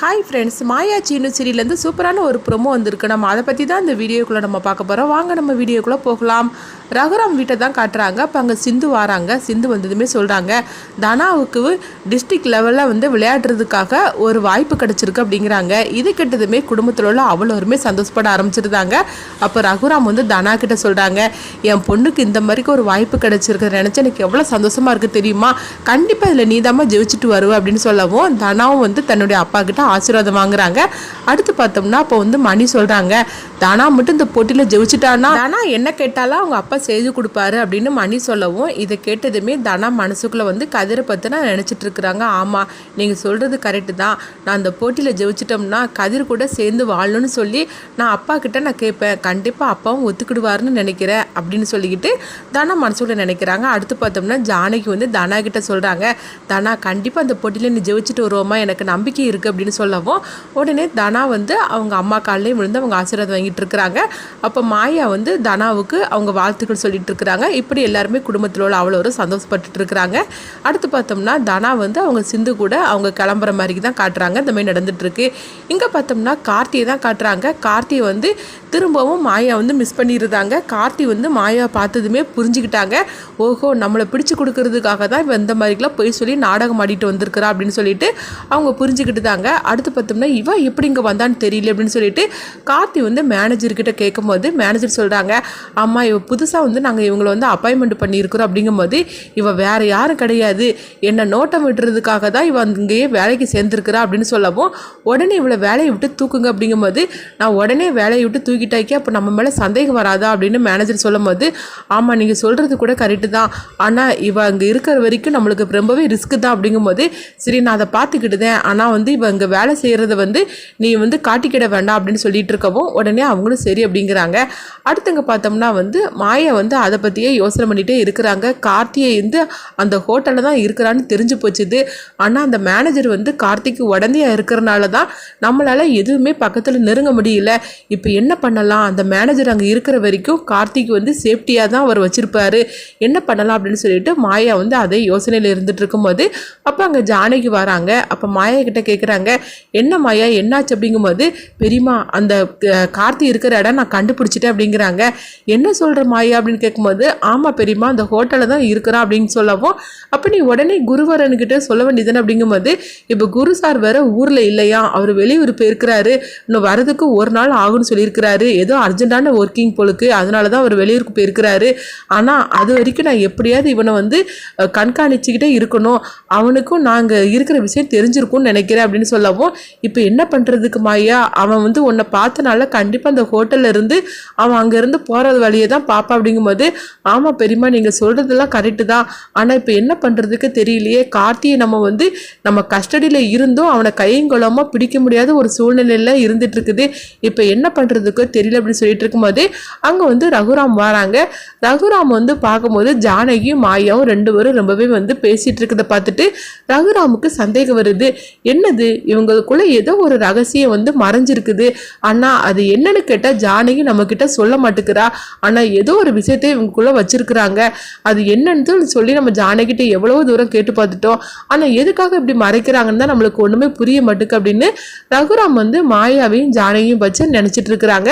Hi friends Maya Seenu சீரியலேருந்து சூப்பரான ஒரு ப்ரொமோ வந்திருக்கு. நம்ம அதை பற்றி தான் இந்த வீடியோக்குள்ளே நம்ம பார்க்க போகிறோம் வாங்க நம்ம வீடியோக்குள்ளே போகலாம். ரகுராம் வீட்டை தான் காட்டுறாங்க. அப்போ அங்கே சிந்து வராங்க. சிந்து வந்ததுமே சொல்கிறாங்க தனாவுக்கு டிஸ்ட்ரிக்ட் லெவலில் வந்து விளையாடுறதுக்காக ஒரு வாய்ப்பு கிடச்சிருக்கு அப்படிங்கிறாங்க. இது கிட்டதுமே குடும்பத்தில் உள்ள அவ்வளோருமே சந்தோஷப்பட ஆரம்பிச்சிருந்தாங்க. அப்போ ரகுராம் வந்து தனா கிட்ட சொல்கிறாங்க என் பொண்ணுக்கு இந்த மாதிரிக்கு ஒரு வாய்ப்பு கிடச்சிருக்கு நினச்சி எனக்கு எவ்வளோ சந்தோஷமாக இருக்குது தெரியுமா? கண்டிப்பாக இதில் நீதாம்மா ஜெயிச்சுட்டு வருவ அப்படின்னு சொல்லவும் தனாவும் வந்து தன்னுடைய அப்பா கிட்ட ஆசீர்வாதம் வாங்குறாங்க. அடுத்து பார்த்தோம்னா அப்போ வந்து மணி சொல்கிறாங்க தானா மட்டும் இந்த போட்டியில் ஜெயிச்சிட்டானா? தானா என்ன கேட்டாலும் அவங்க அப்பா செய்து கொடுப்பாரு அப்படின்னு மணி சொல்லவும் இதை கேட்டதுமே தானா மனசுக்குள்ளே வந்து கதிரை பற்றி நான் நினச்சிட்டு இருக்கிறாங்க. ஆமாம் நீங்கள் சொல்கிறது கரெக்டு தான். நான் அந்த போட்டியில் ஜெயிச்சிட்டோம்னா கதிர் கூட சேர்ந்து வாழணும்னு சொல்லி நான் அப்பா கிட்ட நான் கேட்பேன். கண்டிப்பாக அப்பாவும் ஒத்துக்கிடுவாருன்னு நினைக்கிறேன் அப்படின்னு சொல்லிக்கிட்டு தானா மனசுக்குள்ள நினைக்கிறாங்க. அடுத்து பார்த்தோம்னா ஜானகி வந்து தானா கிட்ட சொல்கிறாங்க தனா கண்டிப்பாக அந்த போட்டியில் நீ ஜெயிச்சுட்டு வருவோமா எனக்கு நம்பிக்கை இருக்குது அப்படின்னு சொல்லவும் உடனே தனா வந்து அவங்க அம்மா காலையும் விழுந்து அவங்க ஆசீர்வாதம் வாங்கிட்டு இருக்கிறாங்க. அப்போ மாயா வந்து தனாவுக்கு அவங்க வாழ்த்துக்கள் சொல்லிட்டு இருக்கிறாங்க. இப்படி எல்லாருமே குடும்பத்தில் உள்ள அவ்வளோ ஒரு சந்தோஷப்பட்டுட்டு இருக்கிறாங்க. அடுத்து பார்த்தோம்னா தனா வந்து அவங்க சிந்து கூட அவங்க கிளம்புற மாதிரி தான் காட்டுறாங்க. இந்த மாதிரி நடந்துட்டு இருக்கு. இங்கே பார்த்தோம்னா கார்த்தியை தான் காட்டுறாங்க. கார்த்தியை வந்து திரும்பவும் மாயா வந்து மிஸ் பண்ணியிருந்தாங்க கார்த்தி வந்து மாயா பார்த்ததுமே புரிஞ்சுக்கிட்டாங்க. ஓஹோ நம்மளை பிடிச்சு கொடுக்கறதுக்காக தான் இப்போ இந்த மாதிரிக்கெலாம் போய் சொல்லி நாடகம் ஆடிட்டு வந்திருக்கிறா அப்படின்னு சொல்லிட்டு அவங்க புரிஞ்சுக்கிட்டு தாங்க அடுத்து பார்த்தோம்னா இவ எப்படி இங்கே வந்தான்னு தெரியல அப்படின்னு சொல்லிட்டு கார்த்தி வந்து மேனேஜர்கிட்ட கேட்கும்போது மேனேஜர் சொல்கிறாங்க அம்மா இவ புதுசாக வந்து நாங்கள் இவங்களை வந்து அப்பாயின்மெண்ட் பண்ணியிருக்கிறோம். அப்படிங்கும்போது இவ வேறு யாரும் கிடையாது. என்னை நோட்டம் விட்டுறதுக்காக தான் இவன் இங்கேயே வேலைக்கு சேர்ந்துருக்குறா அப்படின்னு சொல்லவும் உடனே இவளை வேலையை விட்டு தூக்குங்க. அப்படிங்கும்போது நான் உடனே வேலையை விட்டு தூக்கிட்டாக்கி அப்போ நம்ம மேலே சந்தேகம் வராதா? அப்படின்னு மேனேஜர் சொல்லும்போது ஆமாம் நீங்கள் சொல்கிறது கூட கரெக்டு தான். ஆனால் இவ அங்கே இருக்கிற வரைக்கும் நம்மளுக்கு ரொம்பவே ரிஸ்க்கு தான். அப்படிங்கும்போது சரி நான் அதை பார்த்துக்கிட்டுதேன். ஆனால் வந்து இவ இங்கே வேலை செய்கிறத வந்து நீ வந்து காட்டிக்கிட வேண்டாம் அப்படின்னு சொல்லிட்டு இருக்கவும் உடனே அவங்களும் சரி அப்படிங்கிறாங்க. அடுத்தங்க பார்த்தோம்னா வந்து மாயா வந்து அதை பற்றியே யோசனை பண்ணிகிட்டே இருக்கிறாங்க. கார்த்தியை வந்து அந்த ஹோட்டலில் தான் இருக்கிறான்னு தெரிஞ்சு போச்சுது. ஆனால் அந்த மேனேஜர் வந்து கார்த்திக்கு உடந்தையாக இருக்கிறனால தான் நம்மளால் எதுவுமே பக்கத்தில் நெருங்க முடியல. இப்போ என்ன பண்ணலாம்? அந்த மேனேஜர் அங்கே இருக்கிற வரைக்கும் கார்த்திக் வந்து சேஃப்டியாக தான் அவர் வச்சுருப்பாரு. என்ன பண்ணலாம் அப்படின்னு சொல்லிட்டு மாயா வந்து அதே யோசனையில் இருந்துட்டு இருக்கும்போது அப்போ அங்கே ஜானகி வராங்க. அப்போ மாயா கிட்ட கேட்குறாங்க என்ன மாயா என்னாச்சு அப்படிங்கும்போது பெரியம்மா அந்த கார்த்தி இருக்கிற இடம் நான் கண்டுபிடிச்சிட்டேன் அப்படிங்கிறாங்க. என்ன சொல்கிற மாயா அப்படின்னு கேட்கும்போது ஆமாம் பெரியம்மா அந்த ஹோட்டலில் தான் இருக்கிறான் அப்படின்னு சொல்லவும் அப்போ நீ உடனே குருவரன்கிட்ட சொல்ல வேண்டியதுன்னு அப்படிங்கும்போது இப்போ குரு சார் வேற ஊரில் இல்லையா? அவர் வெளியூர் போயிருக்கிறாரு. இன்னும் வரதுக்கு ஒரு நாள் ஆகும்னு சொல்லியிருக்கிறாரு. ஏதோ அர்ஜென்ட்டான ஒர்க்கிங் போலுக்கு அதனால தான் அவர் வெளியூருக்கு போயிருக்கிறாரு. ஆனால் அது வரைக்கும் நான் எப்படியாவது இவனை வந்து கண்காணிச்சுக்கிட்டே இருக்கணும். அவனுக்கும் நாங்கள் இருக்கிற விஷயம் தெரிஞ்சிருக்கும்னு நினைக்கிறேன் அப்படின்னு சொல்லவும் இப்போ என்ன பண்ணுறதுக்கு மாயா அவன் வந்து உன்னை பார்த்தனால கண்டிப்பாக அந்த ஹோட்டல்ல இருந்து அவன் அங்கேருந்து போகிறது வழியை தான் பாப்பா அப்படிங்கும்போது ஆமாம் பெரியம்மா நீங்கள் சொல்கிறதெல்லாம் கரெக்டு தான். ஆனால் இப்போ என்ன பண்ணுறதுக்கு தெரியலையே. கார்த்தியை நம்ம வந்து நம்ம கஸ்டடியில் இருந்தும். அவனை கையங்கொள்ளாமல் பிடிக்க முடியாத ஒரு சூழ்நிலையில் இருந்துட்டு இருக்குது இப்போ என்ன பண்ணுறதுக்கோ தெரியல அப்படின்னு சொல்லிட்டு இருக்கும்போது அங்கே வந்து ரகுராம் வராங்க. ரகுராம் வந்து பார்க்கும்போது ஜானகியும் மாயாவும் ரெண்டு பேரும் ரொம்பவே வந்து பேசிகிட்டு இருக்கிறத பார்த்துட்டு ரகுராமுக்கு சந்தேகம் வருது. என்னது? இவங்களுக்குள்ள ஏதோ ஒரு ரகசியம் வந்து மறைஞ்சிருக்குது. ஆனால் அது என்னன்னு கேட்டால் ஜானகி நம்மக்கிட்ட சொல்ல மாட்டேங்கிறா ஆனால் ஏதோ ஒரு விஷயத்தை இவங்களுக்குள்ள வச்சிருக்கிறாங்க. அது என்னன்னு சொல்லி நம்ம ஜானகிட்ட எவ்வளோ தூரம் கேட்டு பார்த்துட்டோம். ஆனால் எதுக்காக இப்படி மறைக்கிறாங்கன்னு தான் நம்மளுக்கு ஒன்றுமே புரிய மாட்டேக்கு அப்படின்னு ரகுராம் வந்து மாயாவையும் ஜானகியும் வச்சு நினச்சிட்டு இருக்கிறாங்க.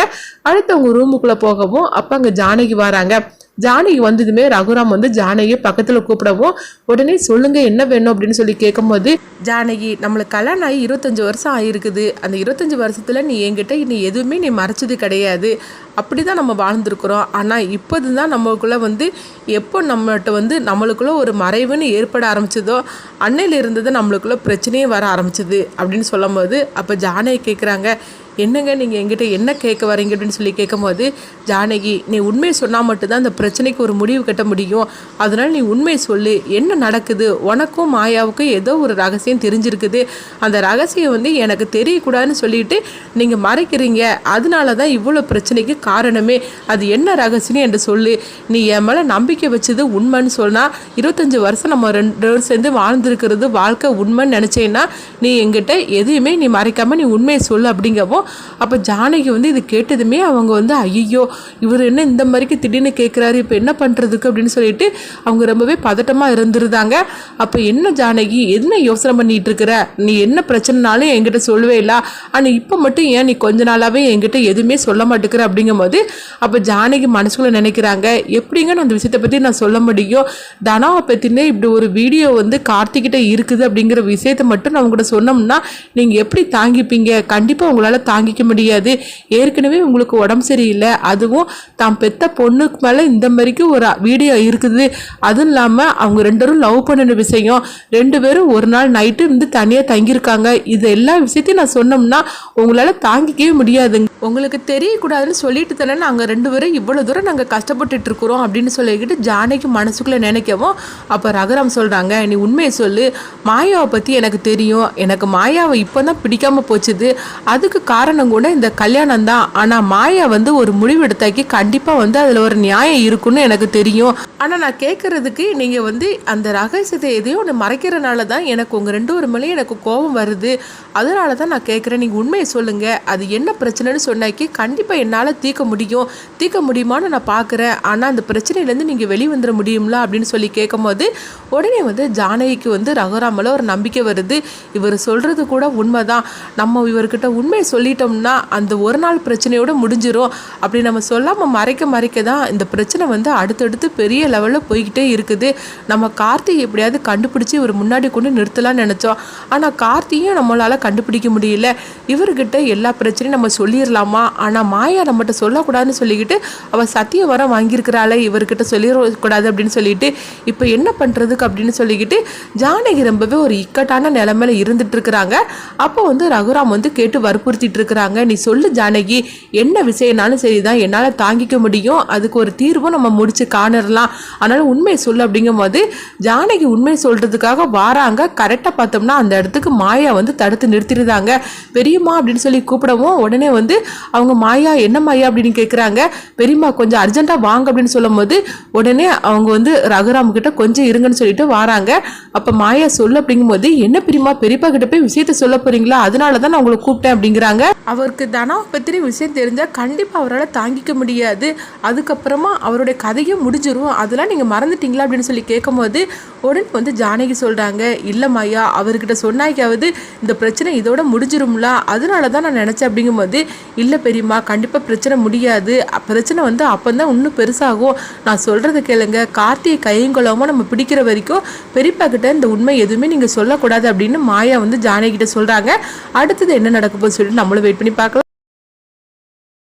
அடுத்து அவங்க ரூமுக்குள்ளே போகவும் அப்போ அங்கே ஜானகி வராங்க. ஜானகி வந்ததுமே ரகுராம் வந்து ஜானகியை பக்கத்தில் கூப்பிடவும் உடனே சொல்லுங்க என்ன வேணும்? அப்படின்னு சொல்லி கேட்கும்போது ஜானகி நம்மளுக்கு கல்யாணம் ஆகி இருபத்தஞ்சி வருஷம் ஆகிருக்குது அந்த இருபத்தஞ்சி வருஷத்தில் நீ என்கிட்ட நீ எதுவுமே நீ மறைச்சது கிடையாது. அப்படி தான் நம்ம வாழ்ந்துருக்குறோம். ஆனால் இப்போது தான் நம்மளுக்குள்ளே வந்து எப்போ நம்மகிட்ட வந்து நம்மளுக்குள்ளே ஒரு மறைவுன்னு ஏற்பட ஆரம்பிச்சதோ அன்னையில் இருந்தது நம்மளுக்குள்ளே பிரச்சனையே வர ஆரம்பிச்சது. அப்படின்னு சொல்லும்போது அப்போ ஜானகி கேட்குறாங்க என்னங்க நீங்கள் எங்கிட்ட என்ன கேட்க வரீங்க அப்படின்னு சொல்லி கேட்கும்போது ஜானகி நீ உண்மையை சொன்னால் மட்டும்தான் அந்த பிரச்சனைக்கு ஒரு முடிவு கட்ட முடியும். அதனால் நீ உண்மை சொல்லு. என்ன நடக்குது? உனக்கும் மாயாவுக்கும் ஏதோ ஒரு ரகசியம் தெரிஞ்சிருக்குது. அந்த ரகசியம் வந்து எனக்கு தெரியக்கூடாதுன்னு சொல்லிட்டு நீங்கள் மறைக்கிறீங்க. அதனால தான் இவ்வளோ பிரச்சனைக்கு காரணமே. அது என்ன ரகசியம் என்று சொல்லு. நீ என் மேலே நம்பிக்கை வச்சது உண்மைன்னு சொன்னால் இருபத்தஞ்சி வருஷம் நம்ம ரெண்டு பேரும் சேர்ந்து வாழ்ந்துருக்கிறது வாழ்க்கை உண்மைன்னு நினச்சேன்னா நீ எங்கிட்ட எதையுமே நீ மறைக்காமல் நீ உண்மையை சொல்லு அப்படிங்கவும் அப்போ ஜானகி வந்து இது கேட்டதுமே அவங்க வந்து ஐயோ இவர் என்ன இந்த மாதிரிக்கு திடீர்னு கேட்குறாரு இப்போ என்ன பண்ணுறதுக்கு அப்படின்னு சொல்லிட்டு அவங்க ரொம்பவே பதட்டமாக இருந்திருந்தாங்க. அப்போ என்ன ஜானகி என்ன யோசனை பண்ணிட்டு இருக்கிற நீ என்ன பிரச்சனைனாலும் என்கிட்ட சொல்லவே இல்லை. ஆனால் இப்போ மட்டும் ஏன் நீ கொஞ்ச நாளாகவே என்கிட்ட எதுவுமே சொல்ல மாட்டேங்கிற அப்படிங்கும்போது அப்போ ஜானகி மனசுக்குள்ள நினைக்கிறாங்க எப்படிங்க நான் அந்த விஷயத்தை பற்றி நான் சொல்ல முடியும்? தனாவை பற்றினே இப்படி ஒரு வீடியோ வந்து கார்த்திகிட்ட இருக்குது அப்படிங்கிற விஷயத்தை மட்டும் நான் உங்கள்கிட்ட சொன்னோம்னா நீங்கள் எப்படி தாங்கிப்பீங்க? கண்டிப்பாக உங்களால் தாங்கிக்க முடியாது. ஏற்கனவே உங்களுக்கு உடம்பு சரியில்லை. அதுவும் தான் பெத்த பொண்ணுக்கு மேலே இந்த மாதிரிக்கு ஒரு வீடியோ இருக்குது. அதுவும் இல்லாமல் அவங்க ரெண்டு பேரும் லவ் பண்ணின விஷயம். ரெண்டு பேரும் ஒரு நாள் நைட்டு வந்து தனியாக தங்கியிருக்காங்க. இது எல்லா விஷயத்தையும் நான் சொன்னோம்னா உங்களால் தாங்கிக்கவே முடியாதுங்க. உங்களுக்கு தெரியக்கூடாதுன்னு சொல்லிட்டு தானே நாங்கள் ரெண்டு பேரும் இவ்வளோ தூரம் நாங்கள் கஷ்டப்பட்டுட்டு இருக்கிறோம் அப்படின்னு சொல்லிக்கிட்டு ஜானகி மனசுக்குள்ளே நினைக்கவும் அப்போ ரகுராம் சொல்கிறாங்க நீ உண்மையை சொல்லு. மாயாவை பற்றி எனக்கு தெரியும். எனக்கு மாயாவை இப்போ தான் பிடிக்காம போச்சுது. அதுக்கு காரணம் காரணம் கூட இந்த கல்யாணம் தான். ஆனால் மாயா வந்து ஒரு முடிவு எடுத்தாக்கி கண்டிப்பாக வந்து அதில் ஒரு நியாயம் இருக்குன்னு எனக்கு தெரியும். ஆனால் நான் கேட்குறதுக்கு நீங்கள் வந்து அந்த ரகசியத்தை எதையோ ஒன்று மறைக்கிறனால தான் எனக்கு உங்கள் ரெண்டு ஒரு மேலேயும் எனக்கு கோபம் வருது. அதனால தான் நான் கேட்குறேன் நீங்கள் உண்மையை சொல்லுங்கள் அது என்ன பிரச்சனைன்னு சொன்னாக்கி கண்டிப்பாக என்னால் தீர்க்க முடியும். தீர்க்க முடியுமான்னு நான் பார்க்குறேன் ஆனால் அந்த பிரச்சனையிலேருந்து நீங்கள் வெளிவந்துட முடியும்ல அப்படின்னு சொல்லி கேட்கும்போது உடனே வந்து ஜானகிக்கு வந்து ரகுராமில் ஒரு நம்பிக்கை வருது. இவர் சொல்கிறது கூட உண்மைதான். நம்ம இவர்கிட்ட உண்மையை சொல்லிட்டோம்னா அந்த ஒரு நாள் பிரச்சனையோடு முடிஞ்சிரும். அப்படி நம்ம சொல்லாமல் மறைக்க மறைக்க தான் இந்த பிரச்சனை வந்து அடுத்தடுத்து பெரிய லெவலில் போய்கிட்டே இருக்குது. நம்ம கார்த்தி எப்படியாவது கண்டுபிடிச்சி இவர் முன்னாடி கொண்டு நிறுத்தலாம்னு நினச்சோம். ஆனால் கார்த்தியும் நம்மளால் கண்டுபிடிக்க முடியல. இவர்கிட்ட எல்லா பிரச்சனையும் நம்ம சொல்லிடலாமா ஆனால் மாயா நம்மகிட்ட சொல்லக்கூடாதுன்னு சொல்லிக்கிட்டு அவள் சத்திய வரம் வாங்கியிருக்கிறாளே இவர்கிட்ட சொல்லிடக்கூடாது அப்படின்னு சொல்லிட்டு இப்போ என்ன பண்ணுறதுக்கு அப்படின்னு சொல்லிக்கிட்டு ஜானகி ரொம்பவே ஒரு இக்கட்டான நிலைமையில இருந்துட்டு இருக்கிறாங்க. அப்போ வந்து ரகுராம் வந்து கேட்டு வற்புறுத்திட்டு இருக்கிறாங்க நீ சொல்லு ஜானகி என்ன விஷயம்னாலும் சரிதான். என்னால் தாங்கிக்க முடியும். அதுக்கு ஒரு தீர்வும் நம்ம முடிச்சு காணறலாம். அதனால உண்மையை சொல்லு அப்படிங்கும்போது ஜானகி உண்மை சொல்றதுக்காக வாராங்க. கரெக்டாக பார்த்தோம்னா அந்த இடத்துக்கு மாயா வந்து தடுத்து நிறுத்திடுறாங்க. பெரியம்மா அப்படின்னு சொல்லி கூப்பிடவும் உடனே வந்து அவங்க மாயா என்ன மாயா? அப்படின்னு கேட்குறாங்க பெரியம்மா கொஞ்சம் அர்ஜென்ட்டாக வாங்க அப்படின்னு சொல்லும்போது உடனே அவங்க வந்து ரகுராம் கிட்ட கொஞ்சம் இருங்கன்னு சொல்லிட்டு வாராங்க. அப்போ மாயா சொல்லு அப்படிங்கும்போது என்ன பெரியம்மா பெரியப்பா கிட்ட போய் விஷயத்த சொல்ல போறீங்களா? அதனால தான் நான் உங்களை கூப்பிட்டேன் அப்படிங்கிறாங்க. அவருக்கு தனாவை பற்றின விஷயம் தெரிஞ்சால் கண்டிப்பாக அவரால் தாங்கிக்க முடியாது. அதுக்கப்புறமா அவருடைய கதையும் முடிஞ்சிரும் அதெல்லாம் நீங்கள் மறந்துட்டீங்களா அப்படின்னு சொல்லி கேட்கும்போது உடனே வந்து ஜானகி சொல்கிறாங்க இல்லை மாயா அவர்கிட்ட சொன்னாக்காவது இந்த பிரச்சனை இதோட முடிஞ்சிரும்ல. அதனால தான் நான் நினச்சேன். அப்படிங்கும்போது இல்லை பெரியம்மா கண்டிப்பாக பிரச்சனை முடியாது. பிரச்சனை வந்து அப்போ தான் இன்னும் பெருசாகும். நான் சொல்கிறத கேளுங்க. கார்த்திகை கையங்கொள்ளாமல் நம்ம பிடிக்கிற வரைக்கும் பெரியப்பா கிட்ட இந்த உண்மை எதுவுமே நீங்கள் சொல்லக்கூடாது அப்படின்னு மாயா வந்து ஜானகிட்ட சொல்கிறாங்க அடுத்தது என்ன நடக்க போகுது சொல்லிட்டு நம்மளும் வெயிட் பண்ணி பார்க்கலாம்.